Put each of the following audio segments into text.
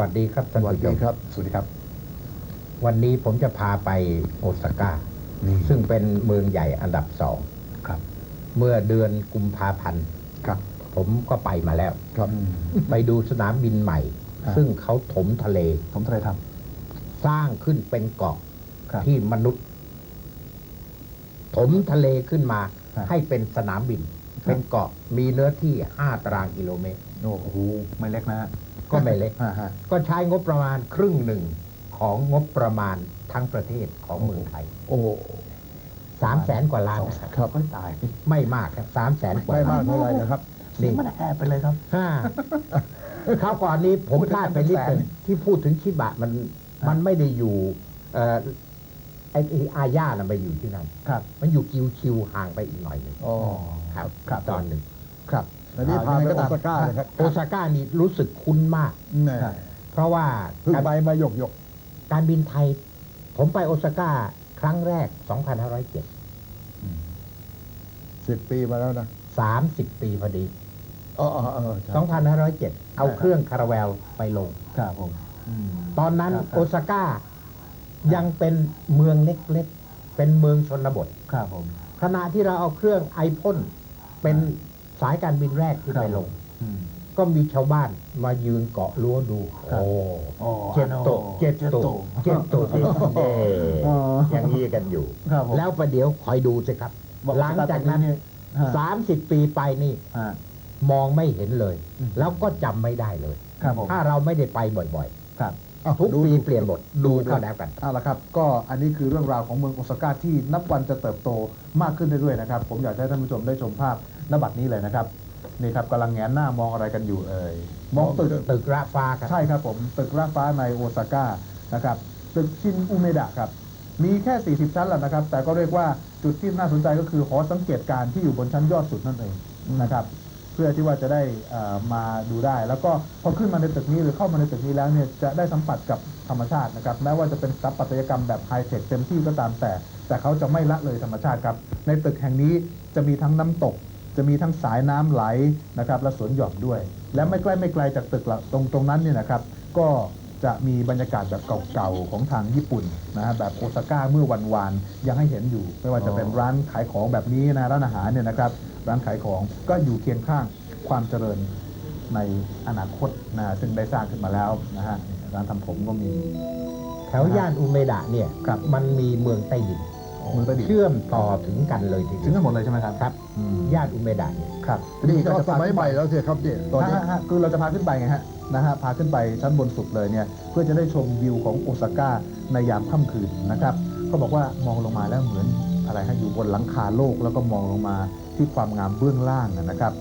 วัสดีครับสท่านวัสผู้ชดีมครับ สวัสดีครับ วันนี้ผมจะพาไปโอซาก้านี่ซึ่งเป็นเมืองใหญ่อันดับสองครับ เมื่อเดือนกุมภาพันธ์ครับ ผมก็ไปมาแล้วครับ ไปดูสนามบินใหม่ฮะซึ่งเขาถมทะเลผมทะเลทสร้างขึ้นเป็นเกาะำครับที่มนุษย์ ถมทะเลขึ้นมาฮะให้เป็นสนามบินครับเป็นเกาะมีเนื้อที่5ตารางกิโลเมตร โอ้โหไม่เล็กนะฮะก็ไม่เล็กฮะฮะก็ใช้งบประมาณครึ่งหนึ่งของงบประมาณทั้งประเทศของเมืองไทยโอ้สามแสนกว่าล้านสองนะแสครับนครับไม่ตายไม่มากครับสามแสนกว่าไม่มากล้นเท่าไหร่นะครับนี่มันแอบไปเลยครับ ห้าคราวก่อนนี้ผมพลาดไปนิดหนึ่งแสนที่พูดถึงชิบะมันฮะมันไม่ได้อยู่เอ่อไอ้ไอ้อาญาน่ะไปอยู่ที่นั่นครับ มันอยู่กิวชิวห่างไปอีกหน่อยหนึ่งอ๋อครับ ครับ ตอนหนึ่งครับ แล้วนี่อ่พาไปยังงโอตมซาก้าเลยครับโอซาก้านี่รู้สึกคุ้นมากแน่ครับเพราะว่าเพิ่งการไปมาหยกหยกการบินไทย ผมไปโอซาก้าครั้งแรก 2507 สิบปีมาแล้วนะ30 ปีพอดี เออเออเออใช่ 2507 เอาเครื่องคาราเวลไปลง ครับผม ตอนนั้นครับโอซาก้ายังเป็นเมืองเล็กๆ เป็นเมืองชนบท ครับผม ขณะที่เราเอาเครื่องไอพ่นเป็น สายการบินแรกที่ครับไปลง อืม ก็มีชาวบ้านมายืนเกาะรั้วดูครับโอ้โอ้เจ็ดโตะเจ็ดโตะเจ็ดโตะดิเอออ๋ออย่างนี้กันอยู่ ครับผมแล้วประเดี๋ยวคอยดูสิครับหลังจากนั้นฮะสามสิบปีไปนี่ ฮะ มองไม่เห็นเลย อืม แล้วก็จำไม่ได้เลย ครับผมถ้าเราไม่ได้ไปบ่อยครับ ๆ ทุกปีเปลี่ยนหมดดูก็แล้วกัน เอาละครับ ก็อันนี้คือเรื่องราวของเมืองโอซาก้าที่นับวันจะเติบโตมากขึ้นเรื่อยๆนะครับ ผมอยากให้ท่านผู้ชมได้ชมภาพ ณบัดนี้เลยนะครับนี่ครับกำลังแงนหน้ามองอะไรกันอยู่เอ่ยมองตึกตึกระฟ้าครับใช่ครับผมตึกราฟ้าในโอซาก้านะครับตึกชินอุเมดะครับมีแค่ 40 ชั้นแหละนะครับ แต่ก็เรียกว่าจุดที่น่าสนใจก็คือหอสังเกตการณ์ที่อยู่บนชั้นยอดสุดนั่นเองนะครับเพื่อที่ว่าจะได้เอ่อมาดูได้ แล้วก็พอขึ้นมาในตึกนี้หรือเข้ามาในตึกนี้แล้วเนี่ยจะได้สัมผัสกับธรรมชาตินะครับแม้ว่าจะเป็นสถาปัตยกรรมแบบไฮเทคเต็มที่ก็ตามแต่ แต่เขาจะไม่ละเลยธรรมชาติครับ ในตึกแห่งนี้จะมีทั้งน้ำตก จะมีทั้งสายน้ำไหลนะครับและสวนหย่อมด้วย และไม่ใกล้ไม่ไกลจากตึกละตรงตรงนั้นเนี่ยนะครับ ก็จะมีบรรยากาศแบบเก่าๆของทางญี่ปุ่นนะฮะแบบโอซาก้าเมื่อวันวานยังให้เห็นอยู่ ไม่ว่าจะเป็นร้านขายของแบบนี้นะร้านอาหารเนี่ยนะครับ ร้านขายของก็อยู่เคียงข้างความเจริญในอนาคตนะซึ่งได้สร้างขึ้นมาแล้วนะฮะร้านทำผมก็มี แถวย่านอุเมดะเนี่ยครับมันมีเมืองใต้ดินเมืองใต้ดินเชื่อมต่อถึงกันเลยทีถึเดีงยวกันหมดเลยใช่ไหมครับครับอืมย่านอุเมดะเนี่ย ครับนี่ก็เราจะสพามัยขึ้นใหไปม่แล้วสิครับเนี่ยตอนนี้ฮะฮะคือเราจะพาขึ้นไปไงฮะนะฮะพาขึ้นไปชั้นบนสุดเลยเนี่ยเพื่อจะได้ชมวิวของโอซาก้าในยามค่ำคืนนะครับเขาบอกว่ามองลงมาแล้วเหมือนอะไรฮะอยู่บนหลังคาโลกแล้วก็มองลงมาที่ความงามเบื้องล่างนะนะครับ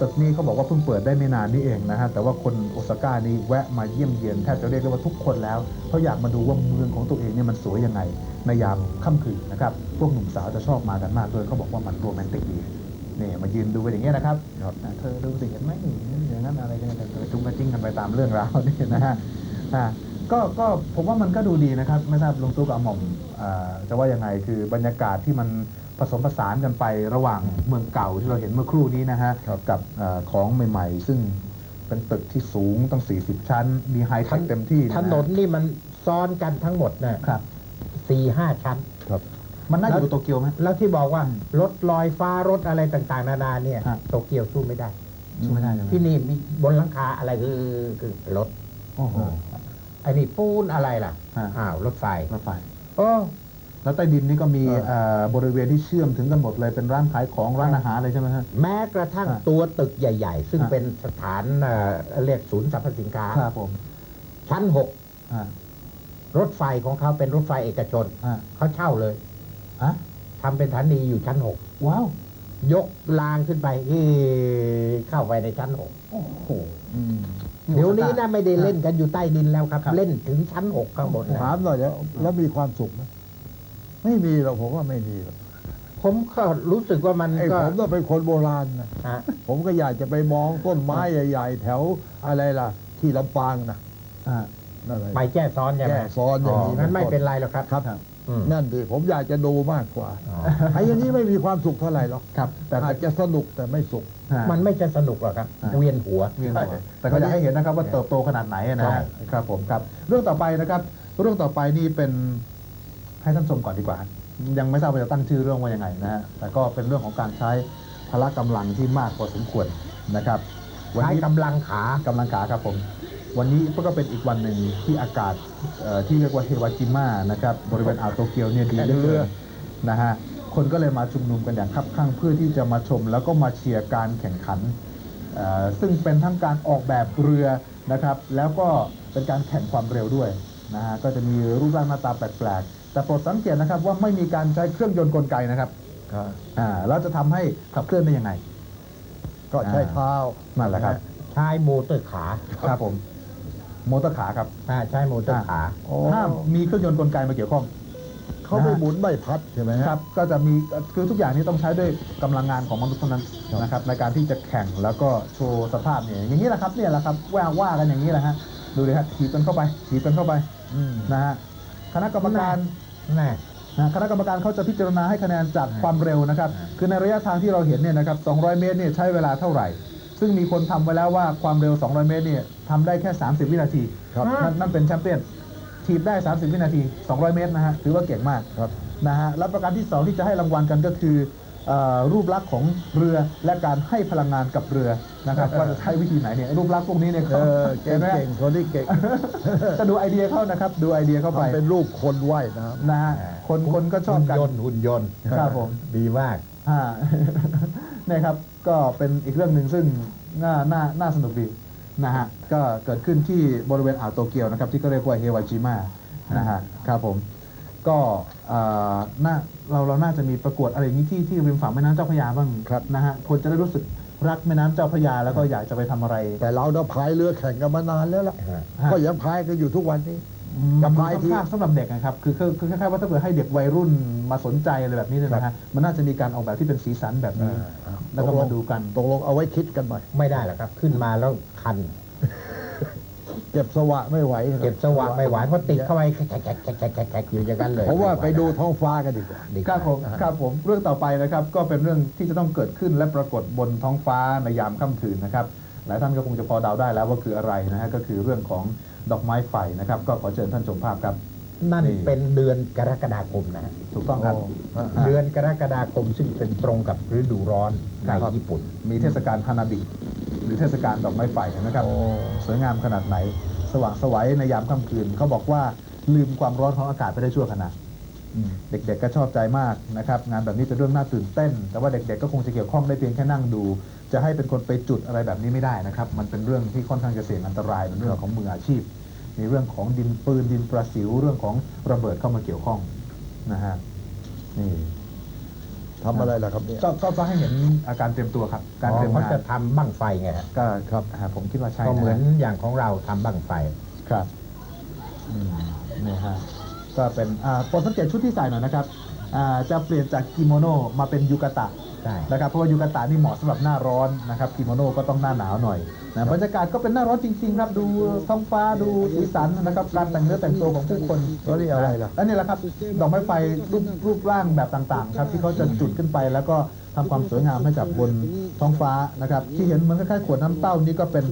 ตึกนี้เขาบอกว่าเพิ่งเปิดได้ไม่นานนี่เองนะฮะแต่ว่าคนโอซาก้านี่แวะมาเยี่ยมเยียนแทบจะเรียกได้ว่าทุกคนแล้วเขาอยากมาดูว่าเมืองของตัวเองเนี่ยมันสวยยังไงในยามค่ำคืนนะครับพวกหนุ่มสาวจะชอบมากันมากเลยเขาบอกว่ามันโรแมนติกดีนี่มายืนดูไปอย่างเงี้ยนะครับครับอะเธอดูสิเห็นไหมนี่อย่างนั้นอะไรกันกันจุงกระจิ้งกันไปตามเรื่องราวนี่นะฮะอะก็ก็ผมว่ามันก็ดูดีนะครับไม่ทราบลุงตุ๊กกับอาหม่อมอ่าจะว่ายังไงคือบรรยากาศที่มัน ผสมผสานกันไประหว่างเมืองเก่าที่เราเห็นเมื่อครู่นี้นะฮะครับกับอ่าของใหม่ ๆ ซึ่งเป็นตึกที่สูงตั้ง 40 ชั้น มีไฮเทคเต็มที่ะถฮะนนนี่มันซ้อนกันทั้งหมดนะครับ สี่ห้าชั้น ครับ มันน่าอยู่กับโตเกียวไหม แล้วที่บอกว่ารถลอยฟ้ารถอะไรต่างๆ นานาเนี่ยฮะ โตเกียวสู้ไม่ได้ สู้ไม่ได้เลยที่นี่มีบนหลังคาอะไรคือคือรถโอ้โหไอ้นี่ปูนอะไรล่ะฮะ อ้าวรถไฟรถไฟ โอ้ แล้วใต้ดินนี่ก็มีเออเอ่อบริเวณที่เชื่อมถึงกันหมดเลยเป็นร้านขายของร้านอาหารเลยใช่ไหมฮะ แม้กระทั่งฮะตัวตึกใหญ่ ๆ ซึ่งฮะเป็นสถานเอ่อเรียกศูนย์สรรพสินค้าครับผมชั้นหกอ่ารถไฟของเขาเป็นรถไฟเอกชนอ่าเขาเช่าเลยฮะทำเป็นสถานีอยู่ชั้นหกว้าวยกรางขึ้นไปเอ้เข้าไปในชั้นหกโอ้โหอืมเดี๋ยวนี้นะไม่ได้เล่นกันอยู่ใต้ดินแล้วครับครับเล่นถึงชั้นหกข้างบนนะถามหน่อยแล้วแล้วมีความสุขไหม ไม่มีหรอกผมว่าไม่มีหรอกผมก็รู้สึกว่ามันไอ้ก็ ผมต้องเป็นคนโบราณนะฮะ ผมก็อยากจะไปมองต้นไม้ใหญ่ ๆ แถวอะไรล่ะ ที่ลำปางนะอ่านั่นอะไร ไปแจ้ซ้อนใช่ไหมแจ้ซ้อนอย่างนี้งั้นไม่เป็นไรหรอกครับ ครับผอืม นั่นดิผมอยากจะดูมากกว่าอ๋อ ไอ้อย่างนี้ไม่มีความสุขเท่าไหร่หรอกครับแต่อาจจะสนุกแต่ไม่สุข มันไม่จะสนุกหรอกครับ อ่า เวียนหัว เวียนหัวแต่ก็อยากให้เห็นนะครับว่าเติบโตขนาดไหนนะใช่ฮะครับผมครับ เรื่องต่อไปนะครับ เรื่องต่อไปนี่เป็น ให้ท่านชมก่อนดีกว่า ยังไม่ทราบว่าจะตั้งชื่อเรื่องว่ายังไงนะฮะแต่ก็เป็นเรื่องของการใช้พละกำลังที่มากพอสมควรนะครับวันใช้นี้กำลังขา กำลังขาครับผม วันนี้ก็เป็นอีกวันหนึ่งที่อากาศเอ่อที่เรียกว่าเฮวาจิมะนะครับบริเวณอ่าวโตเกียวเนี่ยดีเหลือเกินนะฮะคนก็เลยมาชุมนุมกันอย่างคับข้างเพื่อที่จะมาชม แล้วก็มาเชียร์การแข่งขันเอ่อซึ่งเป็นทั้งการออกแบบเรือนะครับ แล้วก็เป็นการแข่งความเร็วด้วยนะฮะก็จะมีรูปร่างหน้าตาแปลกๆ แต่โปรดสังเกตนะครับว่าไม่มีการใช้เครื่องยนต์กลไกนะครับอ่าแล้วจะทำให้ขับเคลื่อนได้ยังไง ก็ใช้เท้านั่นแหละครับ ใช้โมเตอร์ขาครับผมมอเตอร์ขาครับอ่าใช้โมเตอร์ขาโอ้ห้ามมีเครื่องยนต์กลไกมาเกี่ยวข้อง เขาไม่หมุนใบพัดใช่ไหมฮะ ครับก็จะมีคือทุกอย่างนี้ต้องใช้ด้วยกำลังงานของมนุษย์เท่านั้นครับ นะครับในการที่จะแข่งแล้วก็โชว์สภาพเนี่ยอย่างนี้แหละครับเนี่ยแหละครับว่าว่ากันอย่างนี้แหละฮะดูเลยครับถีบกันเข้าไปถีบกันเข้าไปอืมนะฮะ คณะกรรมการแน่นะคณะกรรมการเขาจะพิจารณาให้คะแนนจากอ่าความเร็วนะครับอ่าคือในระยะทางที่เราเห็นเนี่ยนะครับ 200 เมตรเนี่ยใช้เวลาเท่าไหร่ ซึ่งมีคนทำไว้แล้วว่าความเร็ว 200 เมตรเนี่ยทำได้แค่ 30 วินาทีครับนั่นนั่นเป็นแชมเปี้ยนถีบได้ 30 วินาที 200 เมตรนะฮะ ถือว่าเก่งมากครับนะฮะ แล้วประการที่ 2 ที่จะให้รางวัลกันก็คือเอ่อ รูปลักษณ์ของเรือและการให้พลังงานกับเรือนะครับว่าจะใช้วิธีไหนเนี่ยรูปลักษณ์พวกนี้เนี่ยเอเขาอเก่ห็งนไหมเก่งคนที่เก่งจะดูไอเดียเข้านะครับ ดูไอเดียเข้าไปทำเป็นรูปคนว่ายน้ำนะฮะคนคนก็ชอบกันหุ่นยนต์หุ่นยนต์ครับผมดีมากอ่าเนี่ยครับก็เป็นอีกเรื่องหนึ่งซึ่งน่าน่าน่าสนุกดีนะฮะก็เกิดขึ้นที่บริเวณอ่าวโตเกียวนะครับที่ก็เรียกว่าเฮวาจิมะนะฮะครับผม ก็เอ่อน่าเราเราน่าจะมีประกวดอะไรอย่างนี้ที่ที่ริมฝั่งแม่น้ำเจ้าพระยาบ้างครับ นะฮะคนจะได้รู้สึกรักแม่น้ำเจ้าพระยาแล้วก็อยากจะไปทำอะไรแต่เราเนี่ยพายเรือแข่งกันมานานแล้วล่ะฮะฮะก็ยังพายกันอยู่ทุกวันนี้มันพายที่ ค่อนข้างสำหรับเด็กนะครับคือคือคือคล้ายๆว่าถ้าเกิดให้เด็กวัยรุ่นมาสนใจอะไรแบบนี้เนี่ยนะฮะมันน่าจะมีการออกแบบที่เป็นสีสันแบบนี้อ่าแล้วก็มาดูกัน ตกลงเอาไว้คิดกันหน่อย ไม่ได้หรอกครับ ขึ้นมาแล้วคันเก็บสวะไม่ไหวเก็บสวะไม่ไหวเพราะติดเข้าไปแขกแขกแขกแขกแขกแขกอยู่อย่างนั้นเลยผมว่าไปดูท้องฟ้ากันดีกว่าดีครับผมครับผมเรื่องต่อไปนะครับก็เป็นเรื่องที่จะต้องเกิดขึ้นและปรากฏบนท้องฟ้าในยามค่ำคืนนะครับหลายท่านก็คงจะพอเดาได้แล้วว่าคืออะไรนะฮะก็คือเรื่องของดอกไม้ไฟนะครับก็ขอเชิญท่านชมภาพครับ นั่นนี่ เป็นเดือนกรกฎาคมนะฮะถูกต้องครับโอ้ฮะ เดือนกรกฎาคมซึ่งเป็นตรงกับฤดูร้อนในครับ ญี่ปุ่น มีเทศกาลฮานาบิห รือเทศกาลดอกไม้ไฟนะครับโอ้สวยงามขนาดไหน สว่างไสวัยในยามค่ำคืนเขาบอกว่าลืมความร้อนของอากาศไปได้ชั่วขณะอืมเด็กๆก็ชอบใจมากนะครับงานแบบนี้เป็นเรื่องน่าตื่นเต้น แต่ว่าเด็กๆก็คงจะเกี่ยวข้องได้เพียงแค่นั่งดู จะให้เป็นคนไปจุดอะไรแบบนี้ไม่ได้นะครับ มันเป็นเรื่องที่ค่อนข้างจะเสี่ยงอันตรายเป็นเรื่องของมืออาชีพ มีเรื่องของดินปืนดินประสิวเรื่องของระเบิดเข้ามาเกี่ยวข้องนะฮะนี่ ทำอะไรล่ะครับเนี่ย ก็ก็ก็ให้เห็นอาการเตรียมตัวครับ การอ๋อเตรียมเขางานจะทำบั้งไฟไงฮะก็ครับ อ่าผมคิดว่าใช่ก็นะเหมือนอย่างของเราทำบั้งไฟ ครับอืมนี่ฮะก็เป็นอ่าโปรดสังเกตชุดที่ใส่หน่อยนะครับอ่าจะเปลี่ยนจากกิโมโนมาเป็นยูกาตะใช่ นะครับเพราะว่ายูกาตานี่เหมาะสำหรับหน้าร้อนนะครับกิโมโนก็ต้องหน้าหนาวหน่อย นะบรรยากาศก็เป็นหน้าร้อนจริงๆครับดูท้องฟ้าดูสีสันนะครับการแต่งเนื้อแต่งตัวของผู้คนแล้วนี่อะไรล่ะและนี่แหละครับดอกไม้ไฟรูปรูปร่างแบบต่างๆ ครับที่เขาจะจุดขึ้นไปแล้วก็ทำความสวยงามให้กับบนท้องฟ้านะครับ ที่เห็นเหมือนคล้ายๆขวดน้ำเต้านี่ก็เป็น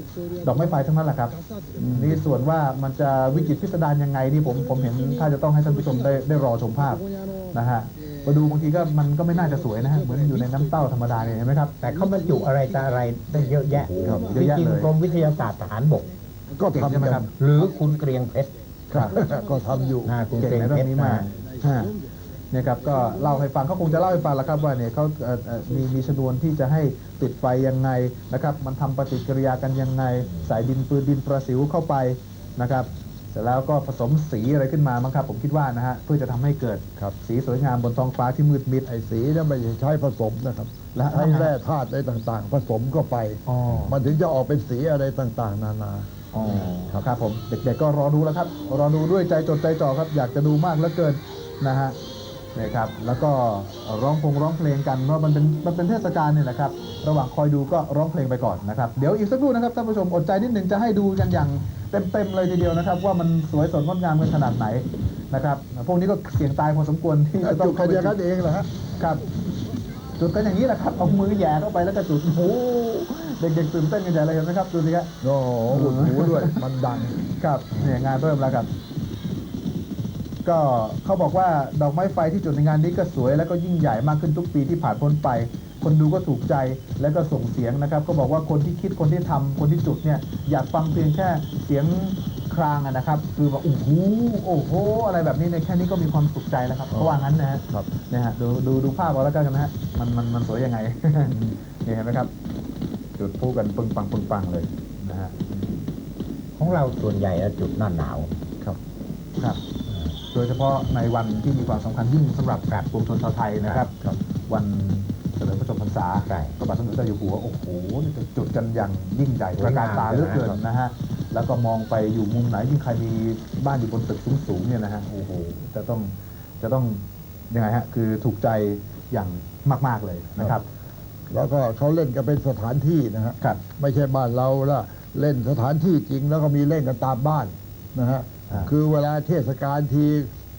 ดอกไม้ไฟทั้งนั้นแหละครับนี่ส่วนว่ามันจะวิจิตรพิสดารยังไงนี่ผมผมเห็นถ้าจะต้องให้ท่านผู้ชมได้ได้รอชมภาพนะฮะ มาดูบางทีก็มันก็ไม่น่าจะสวยนะฮะเหมือนอยู่ในน้ำเต้าธรรมดาเนี่ยเห็นไหมครับ แต่เขาบรรจุอะไรต่ออะไรได้เยอะแยะครับเยจอะแยะริงเลย ๆกรมวิทยาศาสตร์ทหารบกก็เก่งทำใช่ไหมครับ หรือคุณเกรียงเพชร ครับก็ทำอยู่อ่าคุณเก่งเกรียงในเพเรื่อชงรนี้มากอ่าฮะเนี่ยครับก็เล่าให้ฟังเขาคงจะเล่าให้ฟังแล้วครับว่าเนี่ยเขาเอ่อเอ่อมีมีชนวนที่จะให้ติดไฟยังไงนะครับ มันทำปฏิกิริยากันยังไงใส่ดินปืนดินประสิวเข้าไปนะครับเสร็จแล้วก็ผสมสีอะไรขึ้นมามั้งครับ ผมคิดว่านะฮะเพื่อจะทำให้เกิดครับสีสวยงามบนท้องฟ้าที่มืดมิดไอ้สีเนี่ยไม่ใช่ใช้ผสมนะครับและใช้แร่ธาตุอะไรต่างๆ ผสมเข้าไปอ๋อมันถึงจะออกเป็นสีอะไรต่างๆ นานาอ๋อครับครับผมเด็กๆก็รอดูแล้วครับ รอดูด้วยใจจดใจจ่อครับ อยากจะดูมากเหลือเกินนะฮะนี่ครับแล้วก็ร้องพงร้องเพลงกันเพราะมันเป็นมันเป็นเทศกาลเนี่ยแหละครับ ระหว่างคอยดูก็ร้องเพลงไปก่อนนะครับเดี๋ยวอีกสักครู่นะครับท่านผู้ชมอดใจนิดหนึ่งจะให้ดูกันอย่าง เต็มๆเลยทีเดียวนะครับ ว่ามันสวยสดงดงามกันขนาดไหนนะครับพวกนี้ก็เสี่ยงตายพอสมควรที่จะต้อจุงดเข้ากันไปอย่างนั้นเองเหรอฮะครับจุดกันอย่างนี้แหละครับเอามือแหย่เข้าไปแล้วก็จุดโอ้โหเด็กๆตื่นเต้นกันใหญ่เลยเห็นไหมครับดูสิครับโอ้โหอุดหูด้วยมันดังครับเนี่ยงานเริ่มแล้วครับก็เขาบอกว่าดอกไม้ไฟที่จุดในงานนี้ก็สวย แล้วก็ยิ่งใหญ่มากขึ้นทุกปีที่ผ่านพ้นไป คนดูก็ถูกใจแล้วก็ส่งเสียงนะครับ ก็บอกว่าคนที่คิดคนที่ทำคนที่จุดเนี่ยอยากฟังเพียงแค่เสียงครางอะนะครับ คือว่าโอ้โหโอ้โหอะไรแบบนี้ในยแค่นี้ก็มีความสุขใจแล้วครับเพราะว่างั้นนะฮะครับนะฮะดูดูดูภาพเอาแล้วกันนะฮะมันมันมันสวยยังไงนี่เห็นไหมครับ จุดพลุกันปึ้งปังปึ้งปังเลยนะฮะของเราส่วนใหญ่อะจุดหน้าหนาวครับครับโดยเฉพาะในวันที่มีความสำคัญยิ่งสำหรับการปวงชนชาวไทยนะครับครับวัน ษาใช่พระบาทสมเด็จเจ้าอยู่หัวโอ้โหนี่จะจุดกันอย่างยิ่งใหญ่ตระการตาเหลือเกินนะฮะแล้วก็มองไปอยู่มุมไหนยิ่งใครมีบ้านอยู่บนตึกสูงๆเนี่ยนะฮะโอ้โหจะต้องจะต้องยังไงฮะคือถูกใจอย่างมาก ๆเลยนะครับ แล้วก็เขาเล่นกันเป็นสถานที่นะฮะครับไม่ใช่บ้านเราละเล่นสถานที่จริงแล้วก็มีเล่นกันตามบ้านนะฮะอ่าคือเวลาเทศกาลที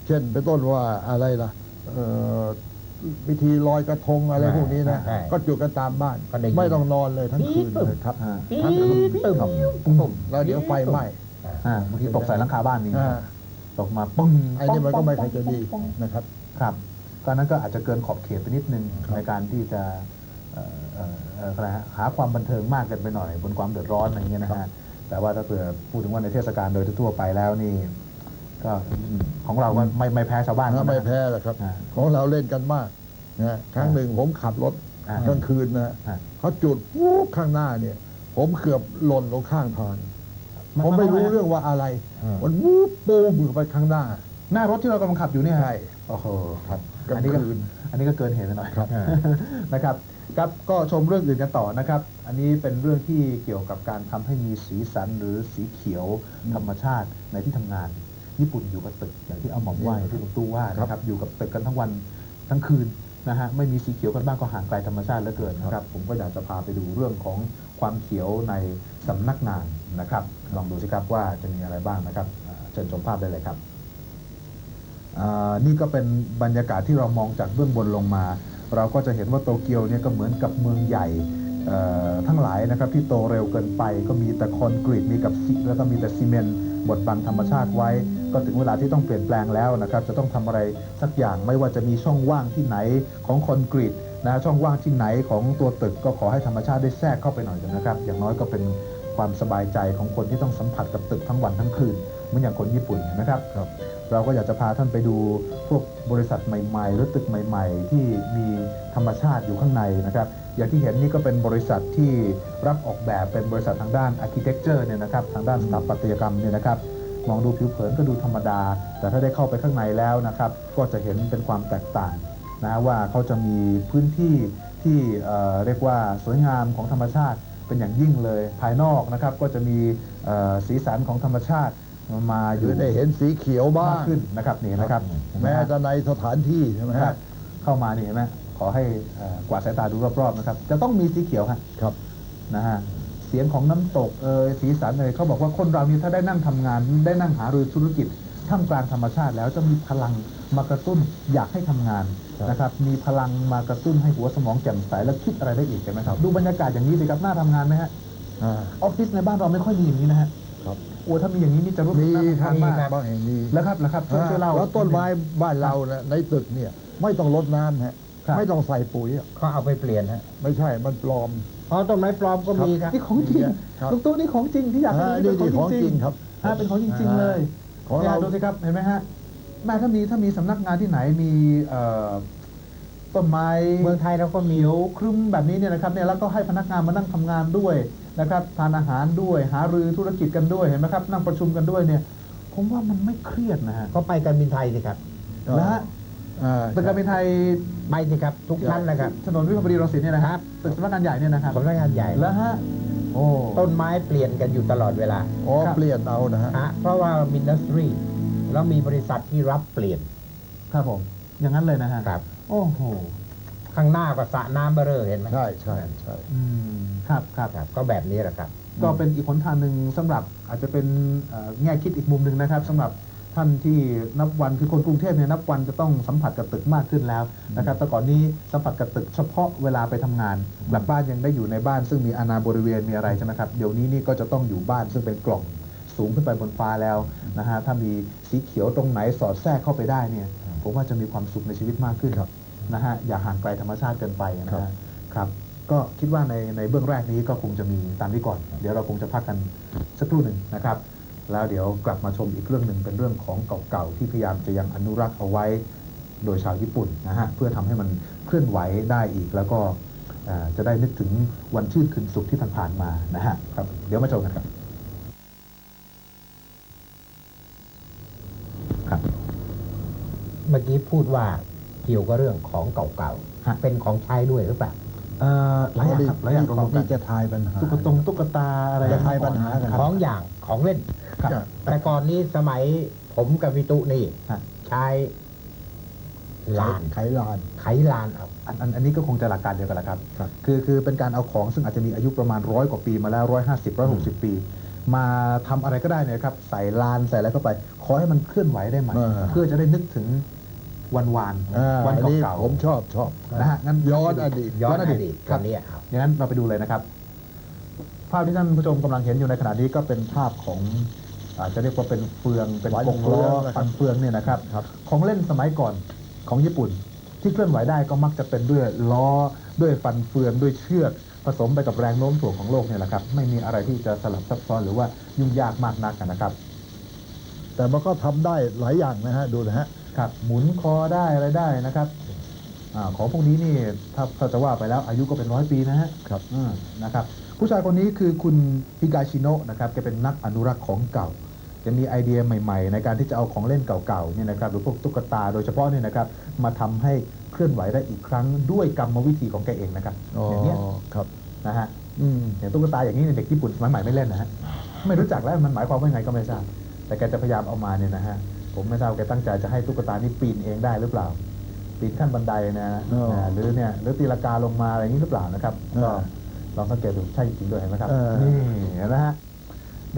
เช่นเป็นต้นว่าอะไรล่ะเอ่อ พิธีลอยกระทงอะไรใช่พวกนี้นะใช่ก็จุดกันตามบ้านก็ได้ยิน ไม่ต้องนอนเลยทั้งคืนเลยครับอ่าทั้งคืนตึ้มครับปุ้มแล้วเดี๋ยวไฟไหม้อ่าบางทีตกใส่หลังคาบ้านนี่อ่าตกมาปึ้งไอ้นี่มันก็ไม่ค่อยจะดีนะครับ ครับก็นั้นก็อาจจะเกินขอบเขตไปนิดนึงครับ ในการที่จะเอ่อเอ่อเอ่ออะไรฮะหาความบันเทิงมากเกินไปหน่อย บนความเดือดร้อนอะไรเงี้ยนะฮะแต่ว่าถ้าเผื่อพูดถึงว่าในเทศกาลโดยทั่วๆไปแล้วนี่ ก็อืมของเราก็ไม่ไม่แพ้ชาวบ้านถ้าเขานะไม่แพ้หรอกครับอ่าของเราเล่นกันมากนะครั้งหนึ่งผมขับรถอ่ากลางคืนนะอ่าเขาจุดวูบข้างหน้าเนี่ย ผมเกือบหล่นลงข้างทางผมไม่รู้เรื่องว่าอะไรอืมมันวูบปูมือไปข้างหน้า หน้ารถที่เรากำลังขับอยู่เนี่ยฮะใช่โอ้โหครับกลางอันนี้ก็คืนอันนี้ก็เกินเหตุไปหน่อยครับอ่านะครับครับก็ชมเรื่องอื่นกันต่อนะครับ อันนี้เป็นเรื่องที่เกี่ยวกับการทำให้มีสีสันหรือสีเขียวธรรมชาติในที่ทำงาน ญี่ปุ่นอยู่กับตึกอย่างที่เอาหมอมว่าอย่างที่ลุงตู้ว่านะครับอยู่กับตึกกันทั้งวันทั้งคืนนะฮะไม่มีสีเขียวกันบ้างก็ห่างไกลธรรมชาติเหลือเกินนะครับ ผมก็อยากจะพาไปดูเรื่องของความเขียวในสำนักงานนะครับ ลองดูสิครับว่าจะมีอะไรบ้างนะครับอ่าเชิญชมภาพได้เลยครับอ่านี่ก็เป็นบรรยากาศที่เรามองจากเบื้องบนลงมา เราก็จะเห็นว่าโตเกียวเนี่ยก็เหมือนกับเมืองใหญ่เอ่อทั้งหลายนะครับที่โตเร็วเกินไปก็มีแต่คอนกรีตมีกับซิแล้วก็มีแต่ซีเมนต์บดบังธรรมชาติไว้ ก็ถึงเวลาที่ต้องเปลี่ยนแปลงแล้วนะครับจะต้องทำอะไรสักอย่างไม่ว่าจะมีช่องว่างที่ไหนของคอนกรีตนะช่องว่างที่ไหนของตัวตึกก็ขอให้ธรรมชาติได้แทรกเข้าไปหน่อยนะครับ อย่างน้อยก็เป็นความสบายใจของคนที่ต้องสัมผัสกับตึกทั้งวันทั้งคืนเหมือนอย่างคนญี่ปุ่นนะครับครับเราก็อยากจะพาท่านไปดูพวกบริษัทใหม่ ๆ หรือตึกใหม่ ๆ ที่มีธรรมชาติอยู่ข้างในนะครับ อย่างที่เห็นนี่ก็เป็นบริษัทที่รับออกแบบเป็นบริษัททางด้านอาร์เคเต็กเจอร์เนี่ยนะครับทางด้านสถาปัตยกรรมเนี่ยนะครับ มองดูผิวเผินก็ดูธรรมดา แต่ถ้าได้เข้าไปข้างในแล้วนะครับก็จะเห็นเป็นความแตกต่างนะว่าเขาจะมีพื้นที่ที่เอ่อเรียกว่าสวยงามของธรรมชาติเป็นอย่างยิ่งเลยภายนอกนะครับก็จะมีเอ่อสีสันของธรรมชาติมาอคืยู่อได้เห็นสีเขียวบ้ามางกขึ้นนะครับนี่นะครับเห็นไหแม้ฮะแต่ในสถานที่ใช่ไหมครัฮะบเข้ามานี่เห็นไหมขอให้เอ่อกวาดสายตาดูรอบๆนะครับ จะต้องมีสีเขียวฮะครับนะฮะ เสียงของน้ำตกเอยสีสันเลยเขาบอกว่าคนเรานี่ถ้าได้นั่งทำงาน ได้นั่งหารือธุรกิจท่ามกลางธรรมชาติแล้วจะมีพลังมากระตุ้นอยากให้ทำงานครับนะครับมีพลังมากระตุ้นให้หัวสมองแจ่มใสและคิดอะไรได้อีกเห็นไหมครับ ดูบรรยากาศอย่างนี้สิครับน่าทำงานไหมฮะอ่าออฟฟิศในบ้านเราไม่ค่อยมีอย่างนี้นะฮะครับโอ้ถ้ามีอย่างนี้นี่จะรู้สึกมีน่าคทำรังาบนมากบางแห่งมีแล้วครับแล้วครับช่วยช่วยเล่าแล้วต้นไม้บ้านเรานะในตึกเนี่ยไม่ต้องรดน้ำฮะครับไม่ต้องใส่ปุ๋ยอะเขาเอาไปเปลี่ยนฮะไม่ใช่มันปลอม อ๋อต้นไม้ปลอมก็มีครับนี่ของจริงครับลุงตู้นี่ของจริงที่อยากให้อ่าดูนี่เป็นนี่ของจริงครับฮะเป็นของจริง ๆ เลยของเนี่ยเราดูสิครับเห็นไหมฮะแม่ถ้ามีถ้ามีสำนักงานที่ไหนมีเอ่อต้นไม้เมืองไทยเราก็มีเขียวครึ้มแบบนี้เนี่ยนะครับเนี่ยแล้วก็ให้พนักงานมานั่งทำงานด้วยนะครับทานอาหารด้วยหารือธุรกิจกันด้วยเห็นไหมครับ นั่งประชุมกันด้วยเนี่ยผมว่ามันไม่เครียดนะฮะก็ไปการบินไทยสิครับแล้วฮะ อ่าตึกการบินไทยไปสิครับ ทุกท่านนะครับ ถนนวิภาวดีรังสิตเนี่ยนะครับ ตึกสำนักงานใหญ่เนี่ยนะครับสำนักงานใหญ่แล้วฮะโอ้ต้นไม้เปลี่ยนกันอยู่ตลอดเวลาอ๋อครับเปลี่ยนเอานะฮะฮะเพราะว่ามินดัสทรีแล้วมีบริษัทที่รับเปลี่ยน ครับผม อย่างนั้นเลยนะฮะครับ โอ้โหข้างหน้าก็สระน้ำเบอเรอเห็นไหมใช่ใช่ใช่อืมครับครับครับ ก็แบบนี้แหละครับ ก็เป็นอีกหนทางหนึ่งสำหรับอาจจะเป็นเอ่อแง่คิดอีกมุมหนึ่งนะครับสำหรับ ทท่านที่นับวันคือคนกรุงเทพเนี่ยนับวันจะต้องสัมผัสกับตึกมากขึ้นแล้วนะครับแต่ก่อนนี้สัมผัสกับตึกเฉพาะเวลาไปทำงานกลับบ้านยังได้อยู่ในบ้าน ซึ่งมีอาณาบริเวณมีอะไรใช่ไหมครับเดี๋ยวนี้นี่ก็จะต้องอยู่บ้านซึ่งเป็นกล่องสูงขึ้นไปบนฟ้าแล้วนะฮะถ้ามีสีเขียวตรงไหนสอดแทรกเข้าไปได้เนี่ยผมว่าจะมีความสุขในชีวิตมากขึ้นครับนะฮะอย่าห่างไกลธรรมชาติเกินไปนะครัฮะบครับก็คิดว่าในในเบื้องแรกนี้ก็คงจะมีตามนี้ก่อน เดี๋ยวเราคงจะพักกันสักครู่หนึ่งนะครับ แล้วเดี๋ยวกลับมาชมอีกเรื่องหนึ่งเป็นเรื่องของเก่าๆที่พยายามจะยังอนุรักษ์เอาไว้โดยชาวญี่ปุ่นนะฮะเพื่อทำให้มันเคลื่อนไหวได้อีก แล้วก็เอ่อจะได้นึกถึงวันชื่นคืนสุขที่ผ่านๆมานะฮะครับเดี๋ยวมาชมกันครับครับ เมื่อกี้พูดว่าเกี่ยวกับเรื่องของเก่าฮะๆเป็นของใช้ด้วยหรือเปล่าเอ่อหลายอย่างครับหลายอย่างรวมของๆกัที่นจะทายปัญหาตุ๊กตงตุ๊กตาอะไรจะทายปัญหากันของอย่างของเล่น ครับ แต่ก่อนนี้สมัยผมกับพิตุนี่ฮะ ใช้ลานไขลาน ไขลานเอา อันอันอันนี้ก็คงจะหลักการเดียวกันแหละครับครับ คือคือเป็นการเอาของซึ่งอาจจะมีอายุประมาณร้อยกว่าปีมาแล้วร้อยห้าสิบร้อยหกสิบปี มาทำอะไรก็ได้เนี่ยครับ ใส่ลานใส่อะไรเข้าไป ขอให้มันเคลื่อนไหวได้ใหม่อ่า เพื่อจะได้นึกถึงวันวานอ่าวันอันนี้เก่าผมชอบชอบๆนะฮะงั้นย้อนอดีต ย้อนย้อนออดีดีตตครับตัวเนี้ยครับอย่างนั้นเราไปดูเลยนะครับ ภาพที่ท่านผู้ชมกำลังเห็นอยู่ในขณะนี้ก็เป็นภาพของ อาจจะเรียกว่าเป็นเฟืองเป็นฟันกงล้อเฟืองนะครับฟันเฟืองเนี่ยนะครับครับ ของเล่นสมัยก่อนของญี่ปุ่น ที่เคลื่อนไหวได้ก็มักจะเป็นด้วยล้อด้วยฟันเฟืองด้วยเชือก ผสมไปกับแรงโน้มถ่วงของโลกเนี่ยแหละครับ ไม่มีอะไรที่จะสลับซับซ้อนหรือว่ายุ่งยากมากนักนะครับ แต่มันก็ทำได้หลายอย่างนะฮะดูนะฮะครับหมุนคอได้อะไรได้นะครับอาของพวกนี้นี่ถ้าถ้าจะว่าไปแล้วอายุก็เป็นร้อยปีนะฮะครับอืมนะครับ ผู้ชายคนนี้คือคุณฮิกาชิโนะนะครับแกเป็นนักอนุรักษ์ของเก่า จะมีไอเดียใหม่ๆ ในการที่จะเอาของเล่นเก่าๆเนี่ยนะครับหรือพวกตุ๊กตาโดยเฉพาะเนี่ยนะครับมาทำให้เคลื่อนไหวได้อีกครั้งด้วยกรรมวิธีของแกเองนะครับอ๋ออย่างเนี้ยครับนะฮะอืมอย่างตุ๊กตาอย่างนี้เนี่ยเด็กญี่ปุ่นสมัยใหม่ไม่เล่นนะฮะไม่รู้จักแล้วมันหมายความว่าไงก็ไม่ทราบแต่แกจะพยายามเอามาเนี่ยนะฮะผมไม่ทราบแกตั้งใจจะให้ตุ๊กตานี่ปีนเองได้หรือเปล่าปีนขั้นบันไดนะอ๋ออ่าหรือเนี่ยหรือตีลงกาลงมาอะไรอย่างนี้หรือเปล่านะครับก็อ่าลองสังเกตดูใช่จริงด้วยเห็นไหมครับเออนี่เห็นไหมฮะ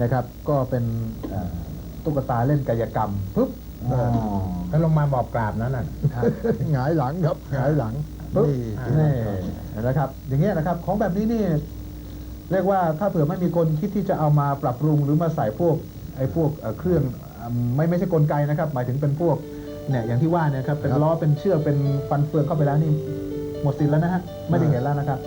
นะครับ ก็เป็นเอ่อตุ๊กตาเล่นกายกรรมปุ๊บอ๋อแล้วลงมาบอกกราบนั้นน่ะหงายหลังครับหงายหลังปุ๊บนี่นี่เห็นไหมครับ อย่างเงี้ยนะครับ ของแบบนี้นี่ เรียกว่าถ้าเผื่อไม่มีคนคิดที่จะเอามาปรับปรุงหรือมาใส่พวกไอ้พวกเอ่อเครื่องอ่าไม่ไม่ใช่กลไกนะครับ หมายถึงเป็นพวกเนี่ยอย่างที่ว่าเนี่ยครับเป็นครับล้อเป็นเชือกเป็นฟันเฟืองเข้าไปแล้วนี่หมดสิทธิ์แล้วนะฮะไม่ได้เห็นแล้วนะครับ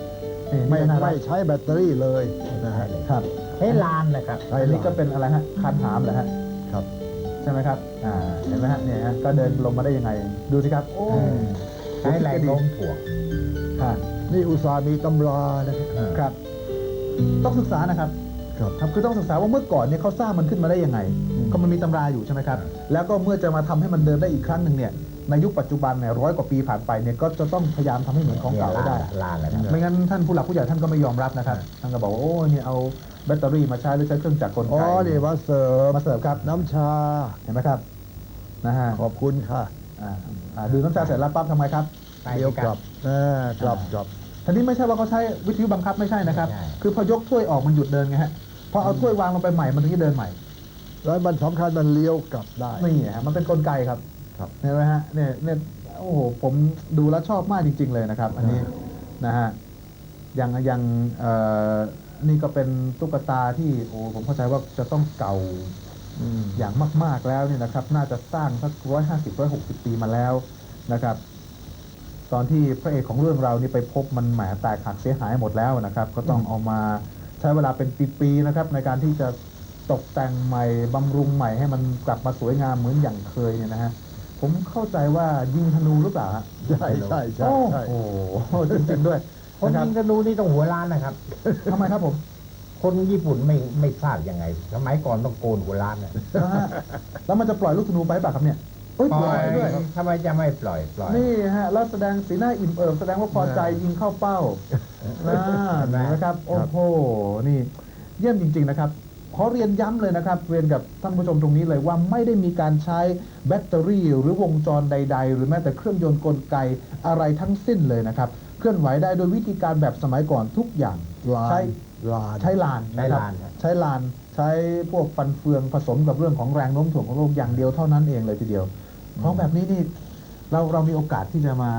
นี่ไม่นี่น่ารัไม่กใช้แบตเตอรี่เลยนะฮะครับ ใช้ลานนะครับใช้อันนี้ก็เป็นอะไรฮะคันหามเหรอฮะครับ ใช่ไหมครับอ่าเห็นไหมฮะเนี่ยฮะก็เดินลงมาได้ยังไงดูสิครับโอ้อืมใช้แรงโน้มถ่วงค่ะนี่อุตสาห์มีตำรานะครับอ่าครับ ต้องศึกษานะครับครับครับคือต้องศึกษาว่าเมื่อก่อนเนี่ยเขาสร้างมันขึ้นมาได้ยังไงอืมก็มันมีตำราอยู่ใช่ไหมครับ แล้วก็เมื่อจะมาทำให้มันเดินได้อีกครั้งหนึ่งเนี่ยในยุคปัจจุบันเนี่ยร้อยกว่าปีผ่านไปเนี่ยก็จะต้องพยายามทำให้เหมือนของเก่าให้ได้ลานนะครับไม่งั้นท่านผู้หลักผู้ใหญ่ท่านก็ไม่ยอมรับนะครับท่านก็บอกว่าโอ้เนี่ยเอา แบตเตอรี่มาใช้หรือใช้เครื่องจักรกลอ๋อไกนี่มาเสิร์ฟมาเสิร์ฟครับน้ำชาเห็นไหมครับนะฮะขอบคุณค่ะอ่าอ่าดื่มน้ำชาเสร็จแล้วปั๊บทำไมครับไปเดี๋ยวคกรัลับบอ่ากลับกลับทีนี้ไม่ใช่ว่าเขาใช้วิทยุบังคับไม่ใช่นะครับไม่ใช่คือพอยกถ้วยออกมันหยุดเดินไงฮะพอเอาถ้วยวางลงไปใหม่มันถึงจะเดินใหม่แล้วมันสำคัญมันเลี้ยวกลับได้นี่ฮะมันเป็นกลไกครับครับเห็นไหมฮะเนี่ยเนี่ยโอ้โหผมดูแล้วชอบมากจริง ๆ เลยนะครับ อันนี้นะฮะอย่างอย่างเอ่อ นี่ก็เป็นตุ๊กตาที่โอ้ผมเข้าใจว่าจะต้องเก่าอืมอย่างมาก ๆแล้วเนี่ยนะครับ น่าจะสร้างสักร้อยห้าสิบร้อยหกสิบปีมาแล้วนะครับ ตอนที่พระเอกของเรื่องเรานี่ไปพบมันแหมแตกหักเสียหายหมดแล้วนะครับ ก็ต้องเอามาใช้เวลาเป็นปีๆนะครับ ในการที่จะตกแต่งใหม่บำรุงใหม่ให้มันกลับมาสวยงามเหมือนอย่างเคยเนี่ยนะฮะผมเข้าใจว่ายิงธนูหรือเปล่าฮะใช่ใช่ใช่โอ้ใช่โหจริงๆด้วย คนนะครัยิบงธนูนี่ต้องหัวล้านนะครับ ทำไมครับผม คนญี่ปุ่นไม่ไม่ทราบยังไง สมัยก่อนต้องโกนหัวล้านน่ะนะฮะแล้วมันจะปล่อยลูกธนูไปเปล่าครับเนี่ยเอ้ยปปล่ล่ออยยด้วยทำไมจะไม่ปล่อยปล่อย นี่ฮะแล้วแสดงสีหน้าอิ่มเอิบแสดงว่าพอใจยิงเข้าเป้าน่าเห็นไหมนะครับ โอ้โห นี่ เยี่ยมจริง ๆ นะครับขอเรียนย้ำเลยนะครับ เรียนกับท่านผู้ชมตรงนี้เลยว่าไม่ได้มีการใช้แบตเตอรี่ หรือวงจรใด ๆ หรือแม้แต่เครื่องยนต์กลไกอะไรทั้งสิ้นเลยนะครับเค ลื่อนไหวได้โดยวิธีการแบบสมัยก่อนทุกอย่าง ลานใช้ ลาน ใช้ลานใช้นะครับลานครับ ใช้ลานใช้พวกฟันเฟืองผสมกับเรื่องของแรงโน้มถ่วงของโลกอย่างเดียวเท่านั้นเองเลยทีเดียวของแบบนี้นี่เราเรามีโอกาสที่จะมา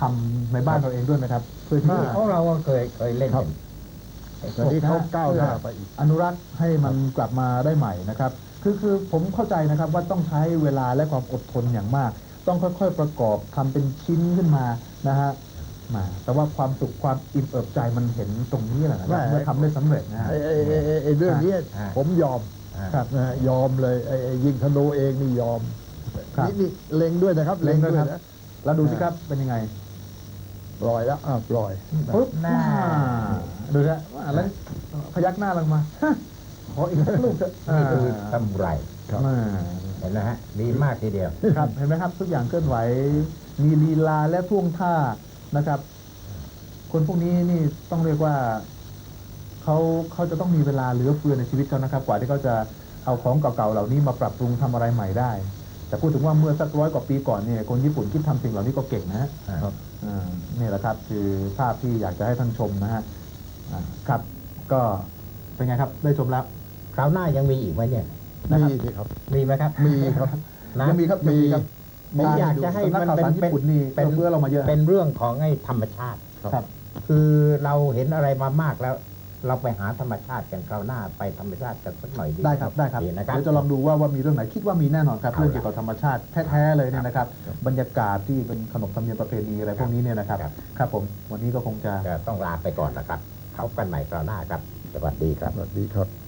ทำในบ้านเราเองด้วยนะครับ เพื่อที่จะเพราะเราก็เคยเคยเล่นครับกันตอนนี้เขาก้าวหน้าไปอีก อนุรักษ์ให้มันกลับมาได้ใหม่นะครับ คือคือผมเข้าใจนะครับว่าต้องใช้เวลาและความอดทนอย่างมาก ต้องค่อยๆประกอบทำเป็นชิ้นขึ้นมานะฮะ มา แต่ว่าความสุขความอิ่มเอิบใจมันเห็นตรงนี้แหละนะครับแม่เมื่อทำได้สำเร็จนะฮะ ไอ้ไอ้ไอ้ไอ้ไอ้เรื่องนี้อ่าผมยอมอ่าครับ นะฮะยอมเลยไอ้ไอ้ยิงธนูเองนี่ยอมครับ นี่นี่เล็งด้วยนะครับเล็งด้วยครับนะแล้วดูสิครับเป็นยังไงปล่อยแล้วอ่าปล่อยปุ๊บหน้า ดูนะอ่าแล้วพยักหน้าลงมาขออีกสักลูกเถอะนี่คือตำไรครับอ่าเห็นไหมฮะดีมากทีเดียว ครับเห็นไหมครับทุกอย่างเคลื่อนไหว มีลีลาและท่วงท่า นะครับ คนพวกนี้นี่ต้องเรียกว่าเขาเขาจะต้องมีเวลาเหลือเฟือในชีวิตเขานะครับ กว่าที่เขาจะเอาของเก่าๆเหล่านี้มาปรับปรุงทำอะไรใหม่ได้ แต่พูดถึงว่าเมื่อสักร้อยกว่าปีก่อนเนี่ยคนญี่ปุ่นคิดทำสิ่งเหล่านี้ก็เก่งนะฮะครับอ่านี่แหละครับคือภาพที่อยากจะให้ท่านชมนะฮะอ่าครับ ก็เป็นไงครับได้ชมแล้วคราวหน้ายังมีอีกไหมเนี่ยมีสิครับมีไหมครับ มีครับนะยังมีครับยังมีครับ ผมอยากจะให้สำนักมันข่าวเป็นสารญี่ปุ่นนี่เป็นเพื่อเรามาเยอะเป็นเรื่องของไอ้ธรรมชาติครับ คือเราเห็นอะไรมามากแล้ว เราไปหาธรรมชาติกันคราวหน้าไปธรรมชาติกันสักหน่อยดีได้ครับได้ครับดีนะครับเดี๋ยวจะลองดูว่าว่ามีเรื่องไหนคิดว่ามีแน่นอนครับเอาละเรื่องเกี่ยวกับธรรมชาติแท้ๆเลยเนี่ยนะครับครับบรรยากาศที่เป็นขนบธรรมเนียมประเพณีอะไรพวกนี้เนี่ยนะครับครับครับผมวันนี้ก็คงจะก็ต้องลาไปก่อนนะครับพบกันใหม่คราวหน้าครับ สวัสดีครับสวัสดีครับ